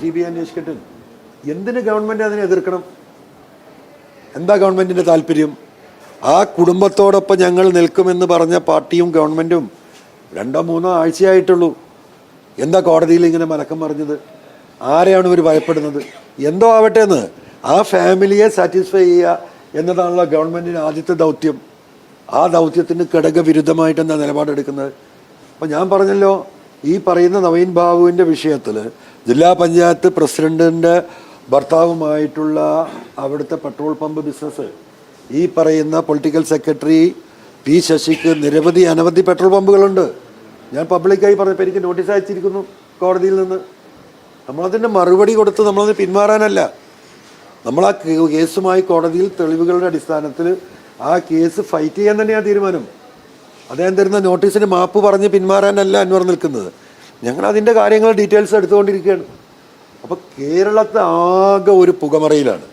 C B I അന്വേഷിക്കട്ടെ. എന്തിന് government അതിനെ എതിർക്കണം? എന്താ ഗവൺമെന്റിന്റെ താല്പര്യം? ആ കുടുംബത്തോടൊപ്പം ഞങ്ങൾ നിൽക്കുമെന്ന് പറഞ്ഞ പാർട്ടിയും ഗവൺമെന്റും രണ്ടോ മൂന്നോ ആഴ്ചയായിട്ടുള്ളൂ. എന്താ കോടതിയിൽ ഇങ്ങനെ മലക്കം പറഞ്ഞത് ആരെയാണ് ഇവർ ഭയപ്പെടുന്നത്? എന്തോ ആവട്ടെ എന്ന് ആ ഫാമിലിയെ സാറ്റിസ്ഫൈ ചെയ്യുക എന്നതാണല്ലോ ഗവൺമെന്റിന്റെ ആദ്യത്തെ ദൗത്യം. ആ ദൗത്യത്തിന് ഘടകവിരുദ്ധമായിട്ട് എന്താ നിലപാടെടുക്കുന്നത്? അപ്പം ഞാൻ പറഞ്ഞല്ലോ ഈ പറയുന്ന നവീൻ ബാബുവിന്റെ വിഷയത്തിൽ ജില്ലാ പഞ്ചായത്ത് പ്രസിഡന്റിന്റെ ഭർത്താവുമായിട്ടുള്ള അവിടുത്തെ പെട്രോൾ പമ്പ് ബിസിനസ്. ഈ പറയുന്ന പൊളിറ്റിക്കൽ സെക്രട്ടറി പി ശശിക്ക് നിരവധി അനവധി പെട്രോൾ പമ്പുകളുണ്ട്. ഞാൻ പബ്ലിക്കായി പറഞ്ഞപ്പോൾ എനിക്ക് നോട്ടീസ് അയച്ചിരിക്കുന്നു കോടതിയിൽ നിന്ന്. നമ്മളതിന്റെ മറുപടി കൊടുത്ത് നമ്മളത് പിന്മാറാനല്ല. നമ്മൾ ആ കേസുമായി കോടതിയിൽ തെളിവുകളുടെ അടിസ്ഥാനത്തിൽ ആ കേസ് ഫൈറ്റ് ചെയ്യാൻ തന്നെയാണ് തീരുമാനം. അദ്ദേഹം തരുന്ന നോട്ടീസിന് മാപ്പ് പറഞ്ഞ് പിന്മാറാനല്ല അൻവർ നിൽക്കുന്നത്. ഞങ്ങൾ അതിന്റെ കാര്യങ്ങൾ ഡീറ്റെയിൽസ് എടുത്തുകൊണ്ടിരിക്കുകയാണ്. അപ്പോൾ കേരളത്തെ ആകെ ഒരു പുകമറയിലാണ്.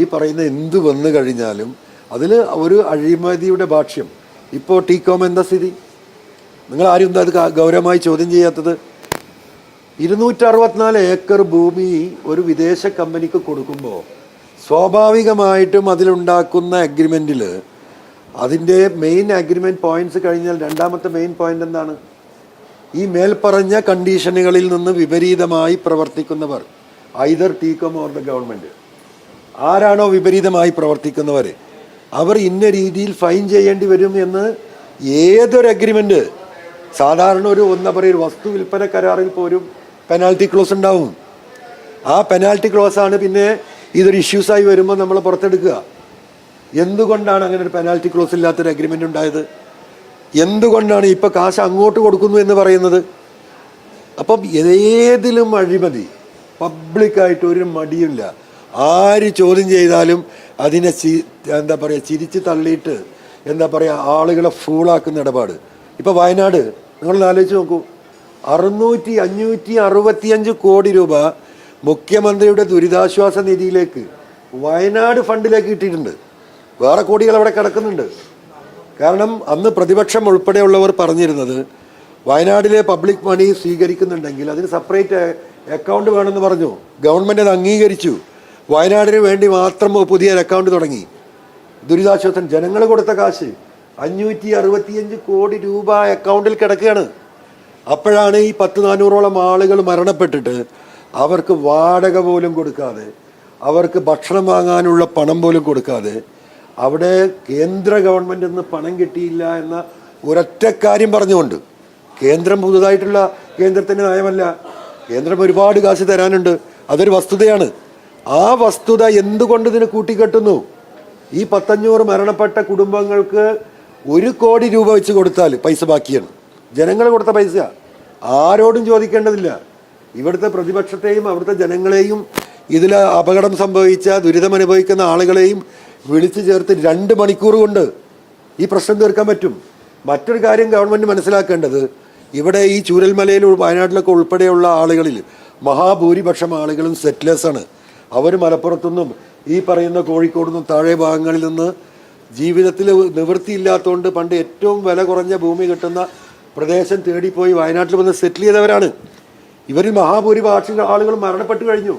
ഈ പറയുന്ന എന്ത് വന്നു കഴിഞ്ഞാലും അതിൽ ഒരു അഴിമതിയുടെ ഭാഷ്യം. ഇപ്പോൾ ടി കോം എന്താ സ്ഥിതി? നിങ്ങൾ ആരും എന്താ അത് ഗൗരവമായി ചോദ്യം ചെയ്യാത്തത്? ഇരുന്നൂറ്ററുപത്തിനാല് ഏക്കർ ഭൂമി ഒരു വിദേശ കമ്പനിക്ക് കൊടുക്കുമ്പോൾ സ്വാഭാവികമായിട്ടും അതിലുണ്ടാക്കുന്ന അഗ്രിമെന്റിൽ അതിന്റെ മെയിൻ അഗ്രിമെന്റ് പോയിന്റ്സ് കഴിഞ്ഞാൽ രണ്ടാമത്തെ മെയിൻ പോയിന്റ് എന്താണ്? ഈ മേൽപ്പറഞ്ഞ കണ്ടീഷനുകളിൽ നിന്ന് വിപരീതമായി പ്രവർത്തിക്കുന്നവർ ഐദർ ടീകം ഓർ ദ ഗവൺമെന്റ് ആരാണോ വിപരീതമായി പ്രവർത്തിക്കുന്നവർ അവർ ഇന്ന രീതിയിൽ ഫൈൻ ചെയ്യേണ്ടി വരും എന്ന് ഏതൊരു അഗ്രിമെന്റ് സാധാരണ ഒരു ഒന്ന പറയുക വസ്തു വിൽപ്പന കരാറിൽ പോലും പെനാൽറ്റി ക്ലോസ് ഉണ്ടാവും. ആ പെനാൽറ്റി ക്ലോസ് ആണ് പിന്നെ ഇതൊരു ഇഷ്യൂസായി വരുമ്പോൾ നമ്മൾ പുറത്തെടുക്കുക. എന്തുകൊണ്ടാണ് അങ്ങനെ ഒരു പെനാൽറ്റി ക്ലോസ് ഇല്ലാത്തൊരു അഗ്രിമെന്റ് ഉണ്ടായത്? എന്തുകൊണ്ടാണ് ഇപ്പം കാശ് അങ്ങോട്ട് കൊടുക്കുന്നു എന്ന് പറയുന്നത്? അപ്പം ഏതിലും അഴിമതി. പബ്ലിക്കായിട്ട് ഒരു മടിയില്ല ആര് ചോദ്യം ചെയ്താലും അതിനെ ചി- എന്താ പറയുക ചിരിച്ച് തള്ളിയിട്ട് എന്താ പറയുക ആളുകളെ ഫൂളാക്കുന്ന ഇടപാട്. ഇപ്പം വയനാട് നിങ്ങളൊന്ന് ആലോചിച്ച് നോക്കൂ. അറുന്നൂറ്റി അഞ്ഞൂറ്റി അറുപത്തിയഞ്ച് കോടി രൂപ മുഖ്യമന്ത്രിയുടെ ദുരിതാശ്വാസ നിധിയിലേക്ക് വയനാട് ഫണ്ടിലേക്ക് കിട്ടിയിട്ടുണ്ട് വേറെ കോടികൾ അവിടെ കിടക്കുന്നുണ്ട്. കാരണം അന്ന് പ്രതിപക്ഷം ഉൾപ്പെടെയുള്ളവർ പറഞ്ഞിരുന്നത് വയനാട്ടിലെ പബ്ലിക് മണി സ്വീകരിക്കുന്നുണ്ടെങ്കിൽ അതിന് സെപ്പറേറ്റ് അക്കൗണ്ട് വേണമെന്ന് പറഞ്ഞു. ഗവൺമെന്റ് അത് അംഗീകരിച്ചു. വയനാടിന് വേണ്ടി മാത്രം പുതിയ അക്കൗണ്ട് തുടങ്ങി. ദുരിതാശ്വാസം ജനങ്ങൾ കൊടുത്ത കാശ്. അഞ്ഞൂറ്റി അറുപത്തിയഞ്ച് കോടി രൂപ അക്കൗണ്ടിൽ കിടക്കുകയാണ്. അപ്പോഴാണ് ഈ പത്ത് നാനൂറോളം ആളുകൾ മരണപ്പെട്ടിട്ട് അവർക്ക് വാടക പോലും കൊടുക്കാതെ അവർക്ക് ഭക്ഷണം വാങ്ങാനുള്ള പണം പോലും കൊടുക്കാതെ അവിടെ കേന്ദ്ര ഗവൺമെന്റ് നിന്ന് പണം കിട്ടിയില്ല എന്ന ഒരൊറ്റ കാര്യം പറഞ്ഞുകൊണ്ട് കേന്ദ്രം പുതുതായിട്ടുള്ള കേന്ദ്രത്തിന്റെ നയമല്ല. കേന്ദ്രം ഒരുപാട് കാശ് തരാനുണ്ട്. അതൊരു വസ്തുതയാണ്. ആ വസ്തുത എന്തുകൊണ്ട് ഇതിന് കൂട്ടിക്കെട്ടുന്നു? ഈ പത്തഞ്ഞൂറ് മരണപ്പെട്ട കുടുംബങ്ങൾക്ക് ഒരു കോടി രൂപ വെച്ച് കൊടുത്താൽ പൈസ ബാക്കിയാണ്. ജനങ്ങൾ കൊടുത്ത പൈസ. ആരോടും ചോദിക്കേണ്ടതില്ല. ഇവിടുത്തെ പ്രതിപക്ഷത്തെയും അവിടുത്തെ ജനങ്ങളെയും ഇതിൽ അപകടം സംഭവിച്ച ദുരിതം അനുഭവിക്കുന്ന ആളുകളെയും വിളിച്ചു ചേർത്ത് രണ്ട് മണിക്കൂർ കൊണ്ട് ഈ പ്രശ്നം തീർക്കാൻ പറ്റും. മറ്റൊരു കാര്യം ഗവൺമെന്റ് മനസ്സിലാക്കേണ്ടത് ഇവിടെ ഈ ചൂരൽമലയിൽ വയനാട്ടിലൊക്കെ ഉൾപ്പെടെയുള്ള ആളുകളിൽ മഹാഭൂരിപക്ഷം ആളുകളും സെറ്റിലേഴ്സാണ് അവർ മലപ്പുറത്തുനിന്നും ഈ പറയുന്ന കോഴിക്കോട് നിന്നും താഴെ ഭാഗങ്ങളിൽ നിന്ന് ജീവിതത്തിൽ നിവൃത്തിയില്ലാത്തതുകൊണ്ട് പണ്ട് ഏറ്റവും വില കുറഞ്ഞ ഭൂമി കിട്ടുന്ന പ്രദേശം തേടിപ്പോയി വയനാട്ടിൽ വന്ന് സെറ്റിൽ ചെയ്തവരാണ്. ഇവരിൽ മഹാഭൂരിപക്ഷം ആളുകൾ മരണപ്പെട്ടു കഴിഞ്ഞു.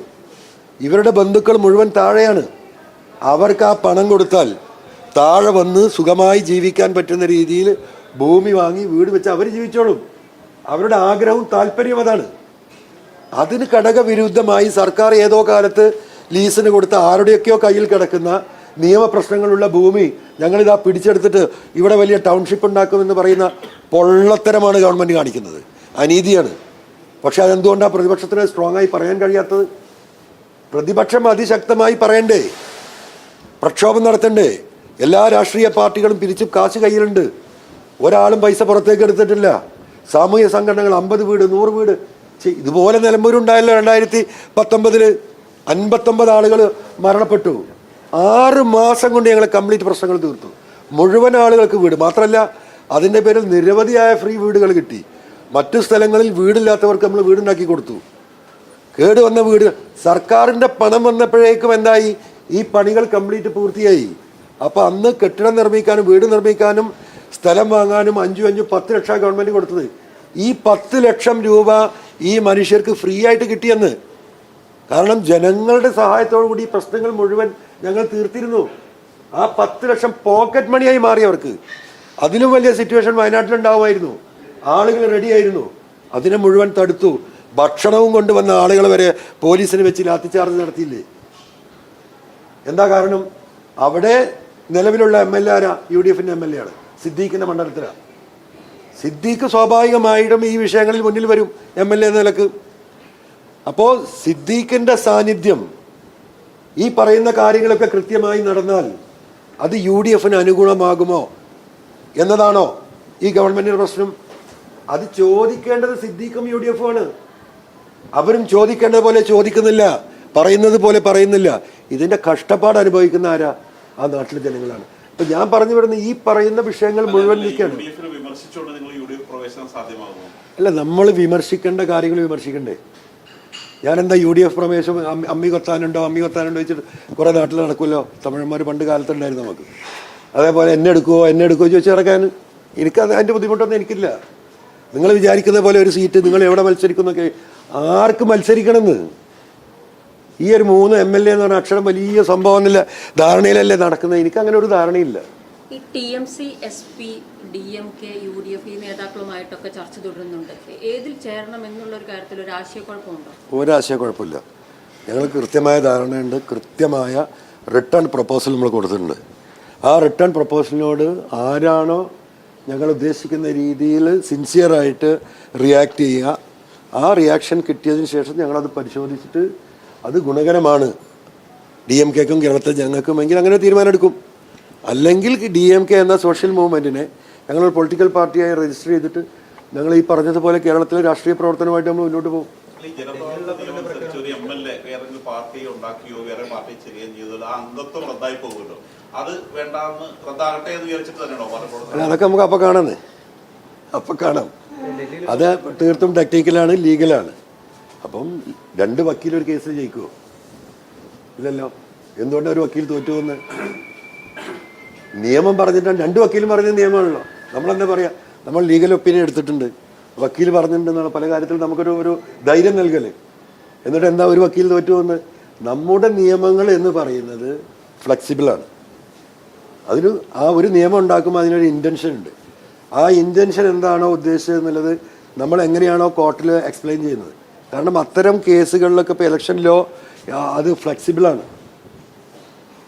ഇവരുടെ ബന്ധുക്കൾ മുഴുവൻ താഴെയാണ്. അവർക്ക് ആ പണം കൊടുത്താൽ താഴെ വന്ന് സുഖമായി ജീവിക്കാൻ പറ്റുന്ന രീതിയിൽ ഭൂമി വാങ്ങി വീട് വെച്ച് അവർ ജീവിച്ചോളും. അവരുടെ ആഗ്രഹവും താല്പര്യവും അതാണ്. അതിന് ഘടകവിരുദ്ധമായി സർക്കാർ ഏതോ കാലത്ത് ലീസിന് കൊടുത്ത ആരുടെയൊക്കെയോ കയ്യിൽ കിടക്കുന്ന നിയമപ്രശ്നങ്ങളുള്ള ഭൂമി ഞങ്ങളിതാ പിടിച്ചെടുത്തിട്ട് ഇവിടെ വലിയ ടൗൺഷിപ്പ് ഉണ്ടാക്കുമെന്ന് പറയുന്ന പൊള്ളത്തരമാണ് ഗവൺമെന്റ് കാണിക്കുന്നത്. അനീതിയാണ്. പക്ഷേ അതെന്തുകൊണ്ടാണ് പ്രതിപക്ഷത്തിന് സ്ട്രോങ് ആയി പറയാൻ കഴിയാത്തത്? പ്രതിപക്ഷം അതിശക്തമായി പറയണ്ടേ? പ്രക്ഷോഭം നടത്തണ്ടേ? എല്ലാ രാഷ്ട്രീയ പാർട്ടികളും പിരിച്ചും കാശ് കയ്യിലുണ്ട്. ഒരാളും പൈസ പുറത്തേക്ക് എടുത്തിട്ടില്ല. സാമൂഹ്യ സംഘടനകൾ അമ്പത് വീട് നൂറ് വീട്. ഇതുപോലെ നിലമ്പൂരുണ്ടായല്ലോ രണ്ടായിരത്തി പത്തൊമ്പതിൽ അൻപത്തൊമ്പത് ആളുകൾ മരണപ്പെട്ടു. ആറ് മാസം കൊണ്ട് ഞങ്ങൾ കംപ്ലീറ്റ് പ്രശ്നങ്ങൾ തീർത്തു. മുഴുവൻ ആളുകൾക്ക് വീട്. മാത്രമല്ല അതിന്റെ പേരിൽ നിരവധിയായ ഫ്രീ വീടുകൾ കിട്ടി. മറ്റു സ്ഥലങ്ങളിൽ വീടില്ലാത്തവർക്ക് നമ്മൾ വീടുണ്ടാക്കി കൊടുത്തു. കേടുവന്ന വീട് സർക്കാരിന്റെ പണം വന്നപ്പോഴേക്കും എന്തായി? ഈ പണികൾ കംപ്ലീറ്റ് പൂർത്തിയായി. അപ്പൊ അന്ന് കെട്ടിടം നിർമ്മിക്കാനും വീട് നിർമ്മിക്കാനും സ്ഥലം വാങ്ങാനും അഞ്ചു അഞ്ചു പത്ത് ലക്ഷം ഗവൺമെന്റ് കൊടുത്തത്. ഈ പത്ത് ലക്ഷം രൂപ ഈ മനുഷ്യർക്ക് ഫ്രീ ആയിട്ട് കിട്ടിയെന്ന്. കാരണം ജനങ്ങളുടെ സഹായത്തോടു കൂടി പ്രശ്നങ്ങൾ മുഴുവൻ ഞങ്ങൾ തീർത്തിരുന്നു. ആ പത്ത് ലക്ഷം പോക്കറ്റ് മണിയായി മാറി അവർക്ക്. അതിലും വലിയ സിറ്റുവേഷൻ വയനാട്ടിലുണ്ടാവുമായിരുന്നു. ആളുകൾ റെഡിയായിരുന്നു അതിനെ മുഴുവൻ തടുത്തു. ഭക്ഷണവും കൊണ്ടുവന്ന ആളുകൾ വരെ പോലീസിന് വെച്ച് ലാത്തിച്ചാർജ് നടത്തിയില്ലേ? എന്താ കാരണം? അവിടെ നിലവിലുള്ള എം എൽ എ ആരാ? യു ഡി എഫിന്റെ എം എൽ എ ആണ്. സിദ്ദീഖിന്റെ മണ്ഡലത്തിലാണ് സിദ്ദീഖ് സ്വാഭാവികമായിട്ടും ഈ വിഷയങ്ങളിൽ മുന്നിൽ വരും എം എൽ എ നിലയ്ക്ക്. അപ്പോൾ സിദ്ദീഖിന്റെ സാന്നിധ്യം ഈ പറയുന്ന കാര്യങ്ങളൊക്കെ കൃത്യമായി നടന്നാൽ അത് യു ഡി എഫിന് അനുഗുണമാകുമോ എന്നതാണോ ഈ ഗവൺമെന്റിന്റെ പ്രശ്നം? അത് ചോദിക്കേണ്ടത് സിദ്ദീഖും യു ഡി എഫും ആണ്. അവരും ചോദിക്കേണ്ടത് പോലെ ചോദിക്കുന്നില്ല. പറയുന്നത് പോലെ പറയുന്നില്ല. ഇതിന്റെ കഷ്ടപ്പാട് അനുഭവിക്കുന്ന ആരാ? ആ നാട്ടിലെ ജനങ്ങളാണ്. ഇപ്പൊ ഞാൻ പറഞ്ഞു വരുന്ന ഈ പറയുന്ന വിഷയങ്ങൾ മുഴുവൻ നിൽക്കുകയാണ് അല്ല നമ്മൾ വിമർശിക്കേണ്ട കാര്യങ്ങൾ വിമർശിക്കണ്ടേ? ഞാനെന്താ യു ഡി എഫ് പ്രവേശം അമ്മി- കൊത്താനുണ്ടോ അമ്മി കൊത്താനുണ്ടോ വെച്ചിട്ട് കുറേ നാട്ടിൽ നടക്കുമല്ലോ. തമിഴന്മാർ പണ്ട് കാലത്തുണ്ടായിരുന്നു നമുക്ക്. അതേപോലെ എന്നെ എടുക്കുമോ എന്നെ എടുക്കുമോ ചോദിച്ചു നടക്കാൻ എനിക്ക് അത് അതിന്റെ ബുദ്ധിമുട്ടൊന്നും എനിക്കില്ല. നിങ്ങൾ വിചാരിക്കുന്ന പോലെ ഒരു സീറ്റ് നിങ്ങൾ എവിടെ മത്സരിക്കുന്നൊക്കെ ആർക്ക് മത്സരിക്കണമെന്ന്? ഈ ഒരു മൂന്ന് എം എൽ എ എന്ന് പറഞ്ഞ അക്ഷരം വലിയ സംഭവം എന്നില്ല ധാരണയിലല്ലേ നടക്കുന്നത്. എനിക്ക് അങ്ങനെ ഒരു ധാരണയില്ല. ഈ T M C S P D M K U D F ഈ നേതാക്കളുമായിട്ടൊക്കെ ചർച്ച തുടരുന്നുണ്ട്. ഏതിൽ ചേരണം എന്നുള്ള ഒരു കാര്യത്തിൽ ഒരു ആശയക്കുഴപ്പമുണ്ടോ? ഒരാശയക്കുഴപ്പമില്ല. ഞങ്ങൾ കൃത്യമായ ധാരണയുണ്ട്. കൃത്യമായ റിട്ടേൺ പ്രപ്പോസൽ നമ്മൾ കൊടുത്തിട്ടുണ്ട്. ആ റിട്ടേൺ പ്രപ്പോസലിനോട് ആരാണോ ഞങ്ങൾ ഉദ്ദേശിക്കുന്ന രീതിയിൽ സിൻസിയറായിട്ട് റിയാക്ട് ചെയ്യുക. ആ റിയാക്ഷൻ കിട്ടിയതിന് ശേഷം ഞങ്ങളത് പരിശോധിച്ചിട്ട് അത് ഗുണകരമാണ്. ഡി എം കെക്കും കേരളത്തിൽ ജനങ്ങൾക്കും എങ്കിൽ അങ്ങനെ തീരുമാനമെടുക്കും. അല്ലെങ്കിൽ ഡി എം കെ എന്ന സോഷ്യൽ മൂവ്മെന്റിനെ ഞങ്ങൾ പൊളിറ്റിക്കൽ പാർട്ടിയായി രജിസ്റ്റർ ചെയ്തിട്ട് ഞങ്ങൾ ഈ പറഞ്ഞതുപോലെ കേരളത്തിലെ രാഷ്ട്രീയ പ്രവർത്തനമായിട്ട് നമ്മൾ മുന്നോട്ട് പോകും. അതൊക്കെ നമുക്ക് അപ്പം കാണാന്ന്. അപ്പം കാണാം. അത് തീർത്തും ടെക്നിക്കലാണ് ലീഗലാണ് അപ്പം രണ്ട് വക്കീൽ ഒരു കേസിൽ ജയിക്കുമോ ഇല്ലല്ലോ. എന്തുകൊണ്ടാണ് ഒരു വക്കീൽ തോറ്റു എന്ന് നിയമം പറഞ്ഞിട്ടാണ് രണ്ട് വക്കീലും പറഞ്ഞ നിയമമാണല്ലോ. നമ്മളെന്താ പറയാ? നമ്മൾ ലീഗൽ ഒപ്പീനിയൻ എടുത്തിട്ടുണ്ട്. വക്കീൽ പറഞ്ഞിട്ടുണ്ടെന്നാണ് പല കാര്യത്തിലും നമുക്കൊരു ഒരു ധൈര്യം നൽകൽ. എന്നിട്ട് എന്താ ഒരു വക്കീൽ തോറ്റു എന്ന് നമ്മുടെ നിയമങ്ങൾ എന്ന് പറയുന്നത് ഫ്ലെക്സിബിളാണ് അതിന് ആ ഒരു നിയമം ഉണ്ടാക്കുമ്പോൾ അതിനൊരു ഇന്റൻഷൻ ഉണ്ട്. ആ ഇന്റൻഷൻ എന്താണോ ഉദ്ദേശിച്ചത് എന്നുള്ളത് നമ്മൾ എങ്ങനെയാണോ കോർട്ടിൽ എക്സ്പ്ലെയിൻ ചെയ്യുന്നത്. കാരണം അത്തരം കേസുകളിലൊക്കെ ഇപ്പോൾ ഇലക്ഷൻ ലോ അത് ഫ്ലെക്സിബിളാണ്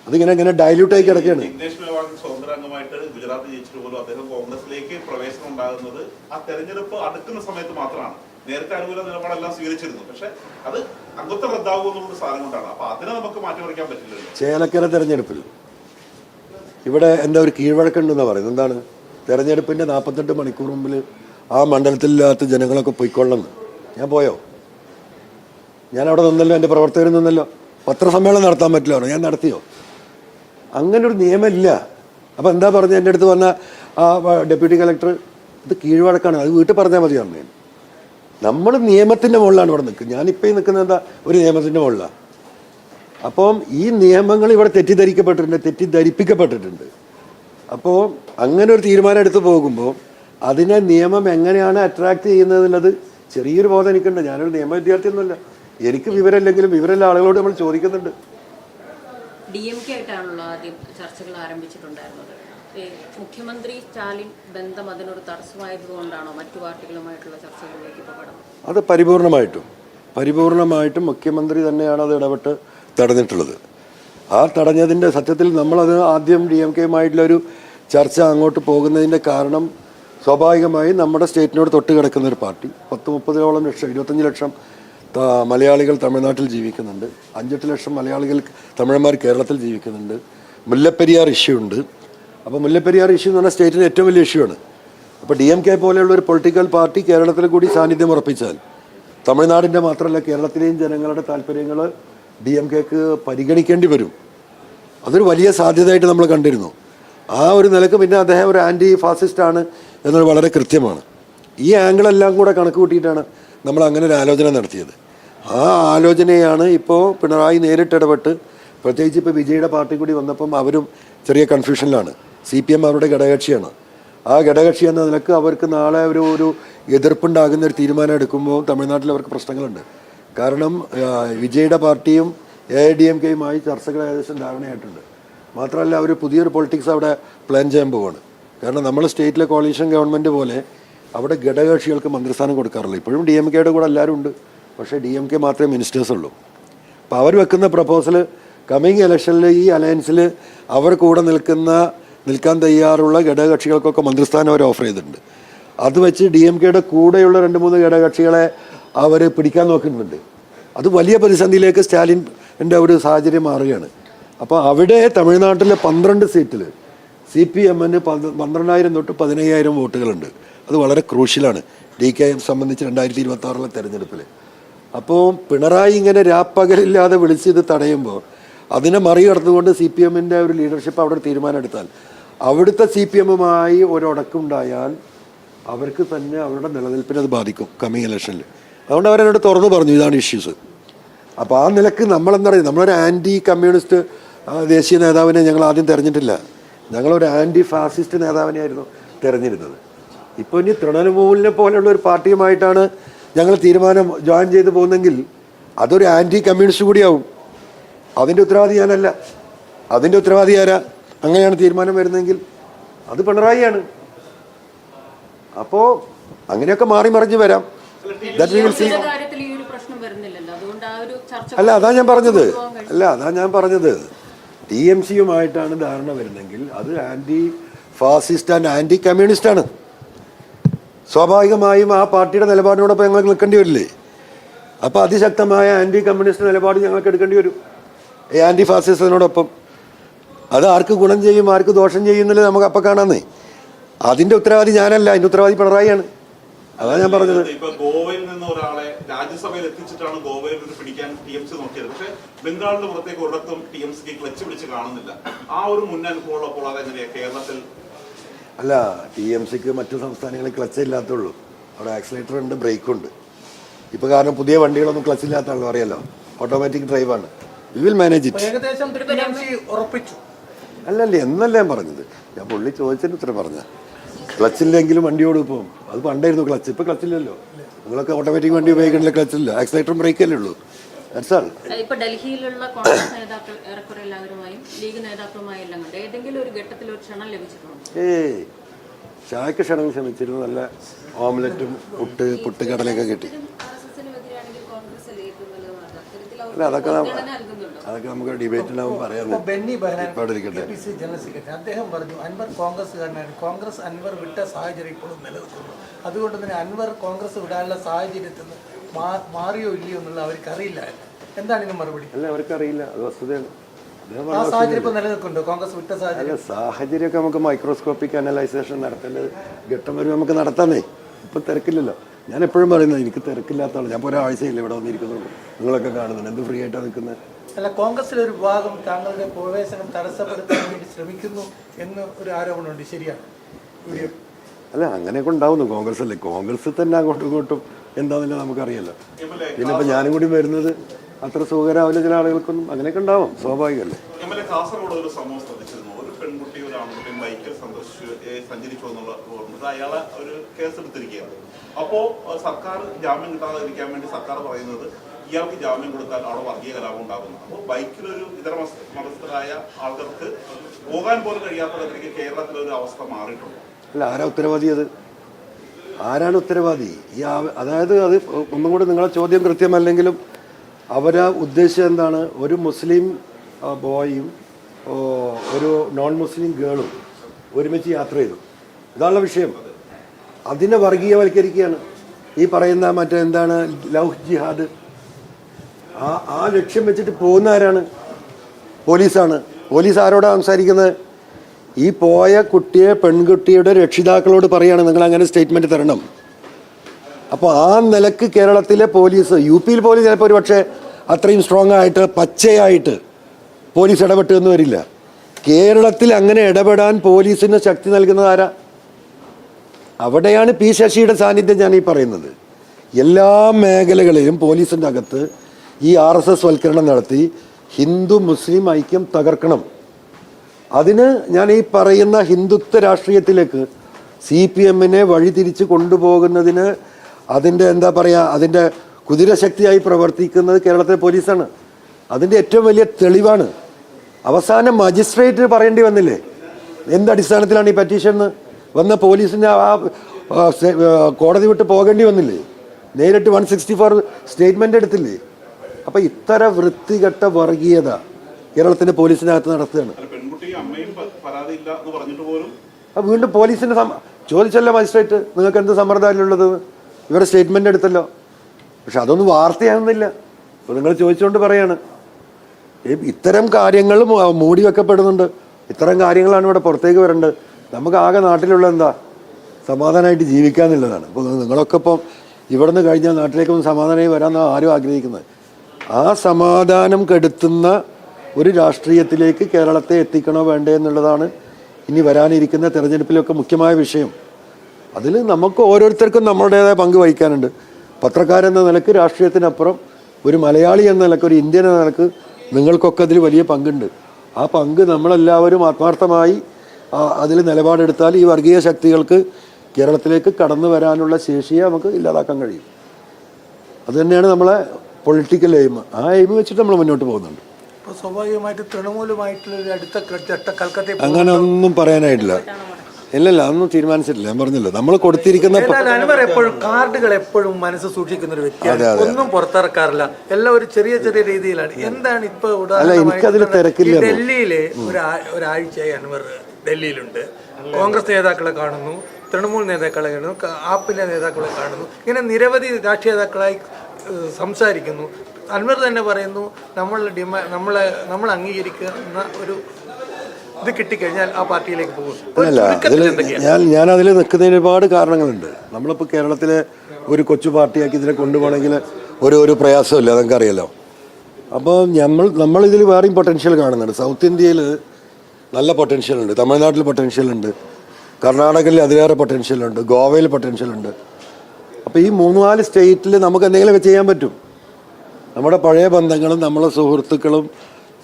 അതിങ്ങനെ ഇങ്ങനെ ഡയല്യൂട്ടായി കിടക്കുകയാണ്. ഇംഗ്ലീഷ് വിഭാഗം സ്വതന്ത്ര അംഗമായിട്ട് ഗുജറാത്ത് ജയിച്ചിട്ട് അദ്ദേഹം കോൺഗ്രസിലേക്ക് പ്രവേശനം ഉണ്ടാകുന്നത് ആ തെരഞ്ഞെടുപ്പ് അടുക്കുന്ന സമയത്ത് മാത്രമാണ്. നേരത്തെ അനുകൂല നിലപാടെല്ലാം സ്വീകരിച്ചിരുന്നു. പക്ഷെ അത് അംഗത്വം സാധനം കൊണ്ടാണ്. അപ്പൊ അതിനെ നമുക്ക് മാറ്റിമറിക്കാൻ പറ്റില്ലല്ലോ. ചേലക്കര തെരഞ്ഞെടുപ്പിൽ. ഇവിടെ എന്താ ഒരു കീഴ്വഴക്കുണ്ടെന്ന് പറയുന്നത്? എന്താണ്? തെരഞ്ഞെടുപ്പിന്റെ നാൽപ്പത്തെട്ട് മണിക്കൂർ മുമ്പിൽ ആ മണ്ഡലത്തിലില്ലാത്ത ജനങ്ങളൊക്കെ പോയിക്കൊള്ളണം. ഞാൻ പോയോ? ഞാൻ അവിടെ നിന്നല്ലോ എന്റെ പ്രവർത്തകർ നിന്നല്ലോ. പത്രസമ്മേളനം നടത്താൻ പറ്റില്ല ഞാൻ നടത്തിയോ? അങ്ങനെ ഒരു നിയമമില്ല. അപ്പോൾ എന്താ പറഞ്ഞത്? എന്റെ അടുത്ത് വന്ന ആ ഡെപ്യൂട്ടി കളക്ടർ ഇത് കീഴ്വഴക്കാണ്. അത് വീട്ടിൽ പറഞ്ഞാൽ മതി പറഞ്ഞു നമ്മൾ നിയമത്തിന്റെ മുകളിലാണ് ഇവിടെ നിൽക്കുന്നത്. ഞാനിപ്പോൾ ഈ നിൽക്കുന്നത് എന്താ? ഒരു നിയമത്തിന്റെ മുകളിലാണ് അപ്പം ഈ നിയമങ്ങൾ ഇവിടെ തെറ്റിദ്ധരിക്കപ്പെട്ടിട്ടുണ്ട് തെറ്റിദ്ധരിപ്പിക്കപ്പെട്ടിട്ടുണ്ട്. അപ്പോൾ അങ്ങനെ ഒരു തീരുമാനം എടുത്തു പോകുമ്പോൾ അതിനെ നിയമം എങ്ങനെയാണ് അട്രാക്ട് ചെയ്യുന്നത് എന്നുള്ളത് ചെറിയൊരു ബോധം എനിക്കുണ്ട്. ഞാനൊരു നിയമ വിദ്യാർത്ഥിയൊന്നുമല്ല എനിക്ക് വിവരമില്ലെങ്കിലും വിവരമുള്ള ആളുകളോട് നമ്മൾ ചോദിക്കുന്നുണ്ട്. ഡി എം കെ ആയിട്ടാണല്ലോ ആദ്യം ചർച്ചകൾ ആരംഭിച്ചിട്ടുണ്ടായിരുന്നത്. മുഖ്യമന്ത്രി സ്റ്റാലിൻ ബന്ധം അതിനൊരു തടസ്സമായതുകൊണ്ടാണോ മറ്റു പാർട്ടികളുമായിട്ടുള്ള ചർച്ചകളിലേക്ക് ഇപ്പോൾ അത് പരിപൂർണമായിട്ടും പരിപൂർണമായിട്ടും മുഖ്യമന്ത്രി തന്നെയാണ് അത് ഇടപെട്ട് തടഞ്ഞിട്ടുള്ളത്. ആ തടഞ്ഞതിന്റെ സത്യത്തിൽ നമ്മളത് ആദ്യം ഡി എം കെയുമായിട്ടുള്ളൊരു ചർച്ച അങ്ങോട്ട് പോകുന്നതിന്റെ കാരണം സ്വാഭാവികമായി നമ്മുടെ സ്റ്റേറ്റിനോട് തൊട്ട് കിടക്കുന്ന ഒരു പാർട്ടി. പത്ത് മുപ്പതോളം ലക്ഷം ഇരുപത്തഞ്ച് ലക്ഷം മലയാളികൾ തമിഴ്നാട്ടിൽ ജീവിക്കുന്നുണ്ട്. അഞ്ചെട്ട് ലക്ഷം മലയാളികൾ തമിഴന്മാർ കേരളത്തിൽ ജീവിക്കുന്നുണ്ട്. മുല്ലപ്പെരിയാർ ഇഷ്യൂ ഉണ്ട്. അപ്പോൾ മുല്ലപ്പെരിയാർ ഇഷ്യൂ എന്ന് പറഞ്ഞാൽ സ്റ്റേറ്റിന് ഏറ്റവും വലിയ ഇഷ്യൂ ആണ്. അപ്പോൾ ഡി എം കെ പോലെയുള്ള ഒരു പൊളിറ്റിക്കൽ പാർട്ടി കേരളത്തിൽ കൂടി സാന്നിധ്യം ഉറപ്പിച്ചാൽ തമിഴ്നാടിന്റെ മാത്രമല്ല കേരളത്തിലെയും ജനങ്ങളുടെ താല്പര്യങ്ങൾ ഡി എം കെക്ക് പരിഗണിക്കേണ്ടി വരും. അതൊരു വലിയ സാധ്യതയായിട്ട് നമ്മൾ കണ്ടിരുന്നു. ആ ഒരു നിലയ്ക്ക് പിന്നെ അദ്ദേഹം ഒരു ആന്റി ഫാസിസ്റ്റാണ് എന്നത് വളരെ കൃത്യമാണ്. ഈ ആംഗിളെല്ലാം കൂടെ കണക്ക് കൂട്ടിയിട്ടാണ് നമ്മൾ അങ്ങനെ ഒരു ആലോചന നടത്തിയത്. ആ ആലോചനയാണ് ഇപ്പോൾ പിണറായി നേരിട്ട് ഇടപെട്ട് പ്രത്യേകിച്ച് ഇപ്പോൾ വിജയുടെ പാർട്ടി കൂടി വന്നപ്പം അവരും ചെറിയ കൺഫ്യൂഷനിലാണ് സി പി എം അവരുടെ ഘടകകക്ഷിയാണ്. ആ ഘടകകക്ഷി എന്ന നിലയ്ക്ക് അവർക്ക് നാളെ ഒരു ഒരു എതിർപ്പുണ്ടാകുന്ന ഒരു തീരുമാനം എടുക്കുമ്പോൾ തമിഴ്നാട്ടിൽ അവർക്ക് പ്രശ്നങ്ങളുണ്ട്. കാരണം വിജയുടെ പാർട്ടിയും എ ഐ ഡി എം കെയുമായി ചർച്ചകൾ ഏകദേശം ധാരണയായിട്ടുണ്ട്. മാത്രമല്ല അവർ പുതിയൊരു പൊളിറ്റിക്സ് അവിടെ പ്ലാൻ ചെയ്യാൻ പോവാണ്. കാരണം നമ്മൾ സ്റ്റേറ്റിലെ കോളീഷൻ ഗവൺമെന്റ് പോലെ അവിടെ ഘടകകക്ഷികൾക്ക് മന്ത്രിസ്ഥാനം കൊടുക്കാറില്ല. ഇപ്പോഴും ഡി എം കെയുടെ കൂടെ എല്ലാവരും ഉണ്ട്. പക്ഷേ ഡി എം കെ മാത്രമേ മിനിസ്റ്റേഴ്സ് ഉള്ളൂ. അപ്പോൾ അവർ വെക്കുന്ന പ്രപ്പോസൽ കമ്മിങ് ഇലക്ഷനിൽ ഈ അലയൻസിൽ അവർ കൂടെ നിൽക്കുന്ന നിൽക്കാൻ തയ്യാറുള്ള ഘടകകക്ഷികൾക്കൊക്കെ മന്ത്രിസ്ഥാനം അവർ ഓഫർ ചെയ്തിട്ടുണ്ട്. അത് വെച്ച് ഡി എം കെയുടെ കൂടെയുള്ള രണ്ട് മൂന്ന് ഘടകകക്ഷികളെ അവർ പിടിക്കാൻ നോക്കുന്നുണ്ട്. അത് വലിയ പ്രതിസന്ധിയിലേക്ക് സ്റ്റാലിന്റെ ഒരു സാഹചര്യം മാറുകയാണ്. അപ്പോൾ അവിടെ തമിഴ്നാട്ടിലെ പന്ത്രണ്ട് സീറ്റിൽ സി പി എമ്മിന് പന്ത്രണ്ടായിരം തൊട്ട് പതിനയ്യായിരം വോട്ടുകളുണ്ട്. അത് വളരെ ക്രൂഷ്യലാണ് ഡി കെ സംബന്ധിച്ച് രണ്ടായിരത്തി ഇരുപത്തി ആറിലെ തെരഞ്ഞെടുപ്പിൽ അപ്പോൾ പിണറായി ഇങ്ങനെ രാപ്പകലില്ലാതെ വിളിച്ച് ഇത് തടയുമ്പോൾ അതിനെ മറികടന്നുകൊണ്ട് സി പി എമ്മിന്റെ ഒരു ലീഡർഷിപ്പ് അവിടെ തീരുമാനമെടുത്താൽ അവിടുത്തെ സി പി എമ്മുമായി ഒരടക്കുണ്ടായാൽ അവർക്ക് തന്നെ അവരുടെ നിലനിൽപ്പിനെ അത് ബാധിക്കും കമ്മിങ് ഇലക്ഷനിൽ അതുകൊണ്ട് അവരെന്നോട് തുറന്നു പറഞ്ഞു ഇതാണ് ഇഷ്യൂസ് അപ്പോൾ ആ നിലയ്ക്ക് നമ്മളെന്താ പറയുക നമ്മളൊരു ആന്റി കമ്മ്യൂണിസ്റ്റ് ദേശീയ നേതാവിനെ ഞങ്ങൾ ആദ്യം തിരഞ്ഞിട്ടില്ല. ഞങ്ങളൊരു ആന്റി ഫാസിസ്റ്റ് നേതാവിനെയായിരുന്നു തിരഞ്ഞിരുന്നത്. ഇപ്പോൾ ഇനി തൃണമൂലിനെ പോലെയുള്ള ഒരു പാർട്ടിയുമായിട്ടാണ് ഞങ്ങൾ തീരുമാനം ജോയിൻ ചെയ്ത് പോകുന്നെങ്കിൽ അതൊരു ആന്റി കമ്മ്യൂണിസ്റ്റ് കൂടിയാവും. അതിന്റെ ഉത്തരവാദി ഞാനല്ല. അതിന്റെ ഉത്തരവാദി ആരാ? അങ്ങനെയാണ് തീരുമാനം വരുന്നതെങ്കിൽ അത് പിണറായിയാണ്. അപ്പോൾ അങ്ങനെയൊക്കെ മാറി മറിഞ്ഞ് വരാം. അല്ല അതാ ഞാൻ പറഞ്ഞത്. അല്ല അതാ ഞാൻ പറഞ്ഞത്. ടി എം സിയുമായിട്ടാണ് ധാരണ വരുന്നെങ്കിൽ അത് anti fascist and anti communist ആണ്. സ്വാഭാവികമായും ആ പാർട്ടിയുടെ നിലപാടിനോടൊപ്പം ഞങ്ങൾ നിൽക്കേണ്ടി വരില്ലേ? അപ്പോൾ അതിശക്തമായ ആന്റി കമ്മ്യൂണിസ്റ്റ് നിലപാട് ഞങ്ങൾക്ക് എടുക്കേണ്ടി വരും. ഈ ആന്റി ഫാസിസത്തിനോടൊപ്പം അത് ആർക്ക് ഗുണം ചെയ്യും ആർക്ക് ദോഷം ചെയ്യും ചെയ്യുന്നില്ല നമുക്ക് അപ്പം കാണാന്നേ. അതിന്റെ ഉത്തരവാദി ഞാനല്ല അതിന്റെ ഉത്തരവാദി പിണറായിയാണ്. അതാ ഞാൻ പറഞ്ഞത്. ഗോവയിൽ നിന്ന് ഒരാളെ എത്തിച്ചിട്ടാണ് ഗോവയിൽ പിടിക്കാൻ പക്ഷെ ബംഗാളിന്റെ പുറത്തേക്ക് ഒരിടത്തും ടി എം സിക്ക് ക്ലച്ച് പിടിച്ച് കാണുന്നില്ല. ആ ഒരു മുന്നനുഭവമുള്ളപ്പോൾ അനുഭവം ഉള്ളപ്പോൾ അതെങ്ങനെയാ കേരളത്തിൽ അല്ല ടി എം സിക്ക് മറ്റു സംസ്ഥാനങ്ങളിൽ ക്ലച്ച് ഇല്ലാത്തുള്ളൂ. അവിടെ ആക്സിലേറ്റർ ഉണ്ട് ബ്രേക്ക് ഉണ്ട്. ഇപ്പോൾ കാരണം പുതിയ വണ്ടികളൊന്നും ക്ലച്ച് ഇല്ലാത്താണല്ലോ അറിയാലോ. ഓട്ടോമാറ്റിക് ഡ്രൈവാണ് വി വിൽ മാനേജ് ഇറ്റ് അല്ലല്ലേ എന്നല്ല ഞാൻ പറഞ്ഞത്? ഞാൻ പുള്ളി ചോദിച്ചതിന് ഉത്തരം പറഞ്ഞ ക്ലച്ചില്ലെങ്കിലും വണ്ടി പോകും അത് പണ്ടായിരുന്നു ക്ലച്ച് ഇപ്പൊ ക്ലച്ചില്ലല്ലോ നിങ്ങളൊക്കെ ഓട്ടോമാറ്റിക് വണ്ടി ഉപയോഗിക്കണില്ല ക്ലച്ചില്ല ആക്സിലേറ്ററും ബ്രേക്കല്ലേ ഉള്ളൂ. ഇപ്പൊ ഡൽഹിയിലുള്ള കോൺഗ്രസ് നേതാക്കൾ ഏറെക്കുറെ എല്ലാവരുമായും ലീഗ് നേതാക്കളുമായി എല്ലാം കണ്ട് ഏതെങ്കിലും ഒരു ഘട്ടത്തിൽ ഒരു ക്ഷണം ലഭിച്ചിട്ടുണ്ടോ? ഏയ്. ചായക്ക് ക്ഷണം ക്ഷണിച്ചിരുന്നു നല്ല ഓംലറ്റും പുട്ട് പുട്ട് കടലൊക്കെ കിട്ടി. അല്ല അതൊക്കെ അതൊക്കെ നമുക്ക് ഡിബേറ്റിലാവും പറയാൻ ബെന്നി ബെഹനാൻ ഇപ്പോൾ ഇരിക്കട്ടെ. കെ പി ജനറൽ സെക്രട്ടറി അദ്ദേഹം പറഞ്ഞു അൻവർ കോൺഗ്രസ്സുകാരനാണ്. കോൺഗ്രസ് അൻവർ വിട്ട സാഹചര്യം ഇപ്പോഴും നിലനിൽക്കുന്നു. അതുകൊണ്ട് തന്നെ അൻവർ കോൺഗ്രസ് വിടാനുള്ള സാഹചര്യത്തിൽ നിന്ന് മാറിയോ ഇല്ലയോ എന്നുള്ള അവർക്ക് അറിയില്ല എന്താണ് ഇതിന് മറുപടി? അല്ല അവർക്കറിയില്ല. അത് വസ്തുതയാണ്. ആ സാഹചര്യം നിലനിൽക്കുന്നുണ്ടോ? കോൺഗ്രസ് വിട്ട സാഹചര്യം? അല്ല സാഹചര്യമൊക്കെ നമുക്ക് മൈക്രോസ്കോപ്പിക് അനലൈസേഷൻ നടത്തേണ്ടത് ഘട്ടം വരും നമുക്ക് നടത്താമേ ഇപ്പം തിരക്കില്ലല്ലോ. ഞാൻ എപ്പോഴും പറയുന്നത് എനിക്ക് തിരക്കില്ലാത്തതാണ്. ഞാൻ ഇപ്പോൾ ഒരാഴ്ചയില്ല ഇവിടെ വന്നിരിക്കുന്നുള്ളൂ. നിങ്ങളൊക്കെ കാണുന്നുണ്ട്. എന്ത് ഫ്രീ ആയിട്ടാണ് നിൽക്കുന്നത് അല്ല കോൺഗ്രസിലെ ഒരു ഭാഗം താങ്കളുടെ പ്രവേശനം തടസ്സപ്പെടുത്താൻ വേണ്ടി ശ്രമിക്കുന്നു എന്ന് ഒരു ആരോപണമുണ്ട്. ശരിയാണ് അല്ല അങ്ങനെയൊക്കെ ഉണ്ടാവുന്നു. കോൺഗ്രസ് അല്ലേ കോൺഗ്രസ് തന്നെ അങ്ങോട്ടും ഇങ്ങോട്ടും എന്താണെന്നില്ല നമുക്കറിയാലോ എം എൽ പിന്നെ ഇപ്പം ഞാനും കൂടി വരുന്നത് അത്ര സുഖകരമാവില്ല ചില ആളുകൾക്കൊന്നും. അങ്ങനെയൊക്കെ ഉണ്ടാവും സ്വാഭാവികമല്ലേ? കാസർഗോഡ് ഒരു സംഭവം ശ്രദ്ധിച്ചിരുന്നു. ഒരു പെൺകുട്ടി ഒരു ആൺകുട്ടിയും ബൈക്കിൽ സന്ദർശിച്ചു സഞ്ചരിച്ചു എന്നുള്ള ഓർമ്മ. അയാളെ ഒരു കേസ് എടുത്തിരിക്കുകയാണ്. അപ്പോൾ സർക്കാർ ജാമ്യം കിട്ടാതിരിക്കാൻ വേണ്ടി സർക്കാർ പറയുന്നത് ഇയാൾക്ക് ജാമ്യം കൊടുത്താൽ അവിടെ വർഗീയ കലാപം ഉണ്ടാകുന്നു. അപ്പോൾ ബൈക്കിലൊരു ഇതര മത- മതസ്ഥരായ ആൾക്കാർക്ക് പോകാൻ പോലും കഴിയാത്ത തരത്തിലേക്ക് കേരളത്തിലൊരു അവസ്ഥ മാറിയിട്ടുണ്ട്. അല്ല ആരാ ഉത്തരവാദി അത്? ആരാണ് ഉത്തരവാദി? ഈ അതായത് അത് ഒന്നും കൂടി നിങ്ങളെ ചോദ്യം കൃത്യമല്ലെങ്കിലും അവരാ ഉദ്ദേശം എന്താണ്? ഒരു മുസ്ലിം ബോയും ഒരു നോൺ മുസ്ലിം ഗേളും ഒരുമിച്ച് യാത്ര ചെയ്തു. ഇതാണുള്ള വിഷയം. അതിനെ വർഗീയവൽക്കരിക്കുകയാണ്. ഈ പറയുന്ന മറ്റേ എന്താണ്? Love jihad. ആ ആ ലക്ഷ്യം വെച്ചിട്ട് പോകുന്ന ആരാണ്? പോലീസാണ്. പോലീസ് ആരോടാണ് സംസാരിക്കുന്നത്? ഈ പോയ കുട്ടിയെ പെൺകുട്ടിയുടെ രക്ഷിതാക്കളോട് പറയാണ്. നിങ്ങൾ അങ്ങനെ സ്റ്റേറ്റ്മെന്റ് തരണം. അപ്പോൾ ആ നിലയ്ക്ക് കേരളത്തിലെ പോലീസ് യു പിയിൽ പോലീസ് ചിലപ്പോൾ ഒരു പക്ഷേ അത്രയും സ്ട്രോങ് ആയിട്ട് പച്ചയായിട്ട് പോലീസ് ഇടപെട്ടു എന്ന് വരില്ല. കേരളത്തിൽ അങ്ങനെ ഇടപെടാൻ പോലീസിന് ശക്തി നൽകുന്നത് ആരാ? അവിടെയാണ് പി ശശിയുടെ സാന്നിധ്യം ഞാൻ ഈ പറയുന്നത്. എല്ലാ മേഖലകളിലും പോലീസിന്റെ അകത്ത് ഈ ആർ എസ് എസ് വൽക്കരണം നടത്തി ഹിന്ദു മുസ്ലിം ഐക്യം തകർക്കണം. അതിന് ഞാൻ ഈ പറയുന്ന ഹിന്ദുത്വ രാഷ്ട്രീയത്തിലേക്ക് സി പി എമ്മിനെ വഴിതിരിച്ച് കൊണ്ടുപോകുന്നതിന് അതിന്റെ എന്താ പറയുക അതിന്റെ കുതിരശക്തിയായി പ്രവർത്തിക്കുന്നത് കേരളത്തിലെ പോലീസാണ്. അതിന്റെ ഏറ്റവും വലിയ തെളിവാണ്. അവസാനം മജിസ്ട്രേറ്റ് പറയേണ്ടി വന്നില്ലേ? എന്ത് അടിസ്ഥാനത്തിലാണ് ഈ പറ്റീഷൻ എന്ന്? വന്ന പോലീസിന്റെ ആ കോടതി വിട്ട് പോകേണ്ടി വന്നില്ലേ? നേരിട്ട് വൺ സിക്സ്റ്റി ഫോർ സ്റ്റേറ്റ്മെന്റ് എടുത്തില്ലേ? അപ്പം ഇത്തര വൃത്തികെട്ട വർഗീയത കേരളത്തിന്റെ പോലീസിനകത്ത് നടത്തുകയാണ്. അപ്പോൾ വീണ്ടും പോലീസിന്റെ ചോദിച്ചല്ലോ മജിസ്ട്രേറ്റ് നിങ്ങൾക്ക് എന്ത് സമ്മർദ്ദമാണുള്ളത് ഇവരുടെ സ്റ്റേറ്റ്മെന്റ് എടുത്തല്ലോ. പക്ഷെ അതൊന്നും വാർത്തയാകുന്നില്ല അപ്പോൾ നിങ്ങൾ ചോദിച്ചുകൊണ്ട് പറയാണ്. ഇത്തരം കാര്യങ്ങൾ മൂടി വെക്കപ്പെടുന്നുണ്ട്. ഇത്തരം കാര്യങ്ങളാണ് ഇവിടെ പുറത്തേക്ക് വരേണ്ടത്. നമുക്ക് ആകെ നാട്ടിലുള്ള എന്താ? സമാധാനമായിട്ട് ജീവിക്കാന്നുള്ളതാണ് അപ്പോൾ നിങ്ങളൊക്കെ ഇപ്പം ഇവിടുന്ന് കഴിഞ്ഞാൽ നാട്ടിലേക്ക് ഒന്ന് സമാധാനമായി വരാമെന്നാണ് ആരും ആഗ്രഹിക്കുന്നത്. ആ സമാധാനം കെടുത്തുന്ന ഒരു രാഷ്ട്രീയത്തിലേക്ക് കേരളത്തെ എത്തിക്കണോ വേണ്ടേ എന്നുള്ളതാണ് ഇനി വരാനിരിക്കുന്ന തെരഞ്ഞെടുപ്പിലൊക്കെ മുഖ്യമായ വിഷയം. അതിൽ നമുക്ക് ഓരോരുത്തർക്കും നമ്മളുടേതായ പങ്ക് വഹിക്കാനുണ്ട്. പത്രക്കാരെന്ന നിലയ്ക്ക് രാഷ്ട്രീയത്തിനപ്പുറം ഒരു മലയാളി എന്ന നിലയ്ക്ക് ഒരു ഇന്ത്യൻ എന്ന നിലയ്ക്ക് നിങ്ങൾക്കൊക്കെ അതിൽ വലിയ പങ്കുണ്ട്. ആ പങ്ക് നമ്മളെല്ലാവരും ആത്മാർത്ഥമായി അതിൽ നിലപാടെടുത്താൽ ഈ വർഗീയ ശക്തികൾക്ക് കേരളത്തിലേക്ക് കടന്നു വരാനുള്ള ശേഷിയെ നമുക്ക് ഇല്ലാതാക്കാൻ കഴിയും. അതുതന്നെയാണ് നമ്മളെ പൊളിറ്റിക്കൽ എയിം ആ എയിം വെച്ചിട്ട് നമ്മൾ മുന്നോട്ട് പോകുന്നുണ്ട്. സ്വാഭാവികമായിട്ട് തൃണമൂലുമായിട്ടുള്ള അടുത്ത അങ്ങനെ ഒന്നും പറയാനായിട്ടില്ല. ഇല്ലല്ല അതൊന്നും തീരുമാനിച്ചിട്ടില്ല. ഞാൻ പറഞ്ഞില്ല നമ്മൾ കൊടുത്തിരിക്കുന്ന എപ്പോഴും കാർഡുകൾ എപ്പോഴും മനസ്സ് സൂക്ഷിക്കുന്ന ഒരു വ്യക്തി ഒന്നും പുറത്തിറക്കാറില്ല. എല്ലാം ഒരു ചെറിയ ചെറിയ രീതിയിലാണ്. എന്താണ് ഇപ്പൊ ഈ ഡൽഹിയിൽ ഒരു ഒരാഴ്ചയായി അനുവർ ഡൽഹിയിലുണ്ട്. കോൺഗ്രസ് നേതാക്കളെ കാണുന്നു തൃണമൂൽ നേതാക്കളെ കാണുന്നു ആപ്പിലെ നേതാക്കളെ കാണുന്നു. ഇങ്ങനെ നിരവധി രാഷ്ട്രീയ നേതാക്കളായി സംസാരിക്കുന്നു. അൻവർ തന്നെ പറയുന്നു നമ്മളുടെ ഡിമാ നമ്മളെ നമ്മൾ അംഗീകരിക്കുന്ന ഒരു ഇത് കിട്ടിക്കഴിഞ്ഞാൽ ആ പാർട്ടിയിലേക്ക് പോകും. ഞാൻ ഞാൻ അതിൽ നിൽക്കുന്നതിന് ഒരുപാട് കാരണങ്ങളുണ്ട്. നമ്മളിപ്പോൾ കേരളത്തിലെ ഒരു കൊച്ചു പാർട്ടിയാക്കി ഇതിനെ കൊണ്ടുപോകണമെങ്കിൽ ഒരു ഒരു പ്രയാസമില്ല അതൊക്കെ അറിയാലോ അപ്പോൾ നമ്മൾ നമ്മളിതിൽ വേറെയും പൊട്ടൻഷ്യൽ കാണുന്നുണ്ട്. സൗത്ത് ഇന്ത്യയിൽ നല്ല പൊട്ടൻഷ്യൽ ഉണ്ട് തമിഴ്നാട്ടിൽ പൊട്ടൻഷ്യൽ ഉണ്ട് കർണാടകയിൽ അതിലേറെ പൊട്ടൻഷ്യൽ ഉണ്ട് ഗോവയിൽ പൊട്ടൻഷ്യൽ ഉണ്ട്. അപ്പോൾ ഈ മൂന്ന് നാല് സ്റ്റേറ്റിൽ നമുക്ക് എന്തെങ്കിലുമൊക്കെ ചെയ്യാൻ പറ്റും. നമ്മുടെ പഴയ ബന്ധങ്ങളും നമ്മളെ സുഹൃത്തുക്കളും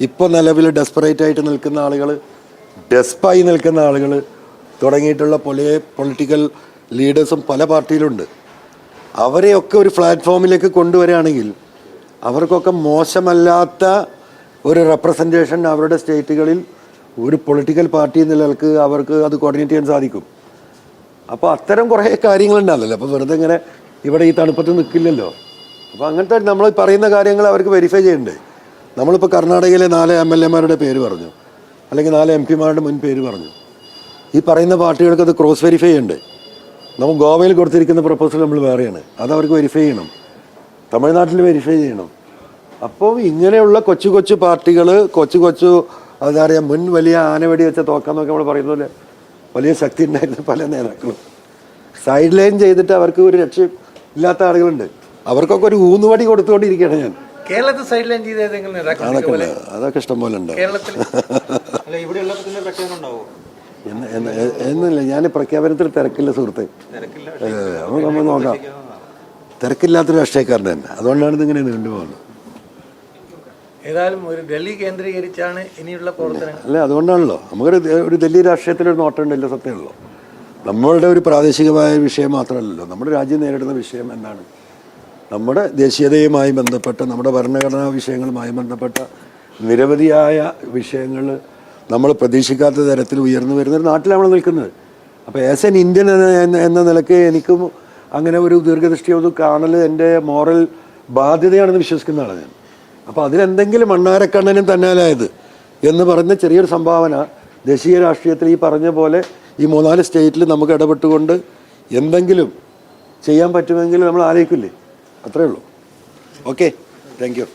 ഇപ്പോൾ നിലവിൽ ഡെസ്പറേറ്റ് ആയിട്ട് നിൽക്കുന്ന ആളുകൾ ഡെസ്പായി നിൽക്കുന്ന ആളുകൾ തുടങ്ങിയിട്ടുള്ള പല പൊളിറ്റിക്കൽ ലീഡേഴ്സും പല പാർട്ടിയിലുണ്ട്. അവരെയൊക്കെ ഒരു പ്ലാറ്റ്ഫോമിലേക്ക് കൊണ്ടുവരികയാണെങ്കിൽ അവർക്കൊക്കെ മോശമല്ലാത്ത ഒരു റെപ്രസെന്റേഷൻ അവരുടെ സ്റ്റേറ്റുകളിൽ ഒരു പൊളിറ്റിക്കൽ പാർട്ടി എന്ന നിലയ്ക്ക് അവർക്ക് അത് കോർഡിനേറ്റ് ചെയ്യാൻ സാധിക്കും. അപ്പോൾ അത്തരം കുറേ കാര്യങ്ങളുണ്ടാവില്ലല്ലോ അപ്പോൾ വെറുതെ ഇങ്ങനെ ഇവിടെ ഈ തണുപ്പത്ത് നിൽക്കില്ലല്ലോ അപ്പോൾ അങ്ങനത്തെ നമ്മൾ പറയുന്ന കാര്യങ്ങൾ അവർക്ക് വെരിഫൈ ചെയ്യണ്ടേ. നമ്മളിപ്പോൾ കർണാടകയിലെ നാല് എം എൽ എമാരുടെ പേര് പറഞ്ഞു. അല്ലെങ്കിൽ നാല് എം പിമാരുടെ മുൻ പേര് പറഞ്ഞു. ഈ പറയുന്ന പാർട്ടികൾക്ക് അത് ക്രോസ് വെരിഫൈ ഉണ്ട് നമുക്ക് ഗോവയിൽ കൊടുത്തിരിക്കുന്ന പ്രപ്പോസൽ നമ്മൾ വേറെയാണ്. അത് അവർക്ക് വെരിഫൈ ചെയ്യണം. തമിഴ്നാട്ടിൽ വെരിഫൈ ചെയ്യണം. അപ്പോൾ ഇങ്ങനെയുള്ള കൊച്ചു കൊച്ചു പാർട്ടികൾ കൊച്ചു കൊച്ചു എന്താ പറയുക മുൻ വലിയ ആനവെടി വെച്ച തോക്കാന്നൊക്കെ നമ്മൾ പറയുന്ന പോലെ വലിയ ശക്തി ഉണ്ടായിരുന്ന പല നേതാക്കളും. സൈഡ് ലൈൻ ചെയ്തിട്ട് അവർക്ക് ഒരു രക്ഷ ഇല്ലാത്ത ആളുകളുണ്ട്. അവർക്കൊക്കെ ഒരു ഊന്നുവടി കൊടുത്തുകൊണ്ടിരിക്കുകയാണ് ഞാൻ. കേരളത്തിൽ സൈഡ് ലൈൻ ചെയ്ത ഏതെങ്കിലും അതൊക്കെ അതൊക്കെ ഇഷ്ടം പോലെ ഉണ്ട്. കേരളത്തിൽ? എന്നില്ല ഞാൻ പ്രഖ്യാപനത്തിൽ തിരക്കില്ല സുഹൃത്തെ. നമുക്ക് നമ്മൾ നോക്കാം. തിരക്കില്ലാത്തൊരു രാഷ്ട്രീയക്കാരൻ തന്നെ. അതുകൊണ്ടാണ് ഇതിങ്ങനെ നീണ്ടുപോകുന്നത് ഏതായാലും ഒരു ഡൽഹി കേന്ദ്രീകരിച്ചാണ് ഇനിയുള്ള പ്രവർത്തനങ്ങൾ. അല്ല അതുകൊണ്ടാണല്ലോ. നമുക്കൊരു ഒരു ഡൽഹി രാഷ്ട്രീയത്തിലൊരു നോട്ടമുണ്ടല്ലോ സത്യമുള്ളൂ നമ്മളുടെ ഒരു പ്രാദേശികമായ വിഷയം മാത്രമല്ലല്ലോ. നമ്മുടെ രാജ്യം നേരിടുന്ന വിഷയം എന്താണ്? നമ്മുടെ ദേശീയതയുമായി ബന്ധപ്പെട്ട നമ്മുടെ ഭരണഘടനാ വിഷയങ്ങളുമായി ബന്ധപ്പെട്ട നിരവധിയായ വിഷയങ്ങൾ നമ്മൾ പ്രതീക്ഷിക്കാത്ത തരത്തിൽ ഉയർന്നു വരുന്ന ഒരു നാട്ടിലാണ് നമ്മൾ നിൽക്കുന്നത്? അപ്പോൾ ആസ് എൻ ഇന്ത്യൻ എന്ന നിലയ്ക്ക് എനിക്കും അങ്ങനെ ഒരു ദീർഘദൃഷ്ടി ഒരു കാണൽ എന്റെ മോറൽ ബാധ്യതയാണെന്ന് വിശ്വസിക്കുന്ന ആളാണ് ഞാൻ. അപ്പോൾ അതിലെന്തെങ്കിലും മണ്ണാരക്കണ്ണനും തന്നാലായത് എന്ന് പറഞ്ഞ ചെറിയൊരു സംഭാവന ദേശീയ രാഷ്ട്രീയത്തിൽ ഈ പറഞ്ഞ പോലെ ഈ മൂന്നാൽ സ്റ്റേറ്റിൽ നമുക്ക് ഇടപെട്ടുകൊണ്ട് എന്തെങ്കിലും ചെയ്യാൻ പറ്റുമെങ്കിൽ നമ്മൾ ആലോചിക്കില്ലേ? അത്രേ ഉള്ളൂ. Okay thank you